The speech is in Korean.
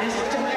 네, 진짜.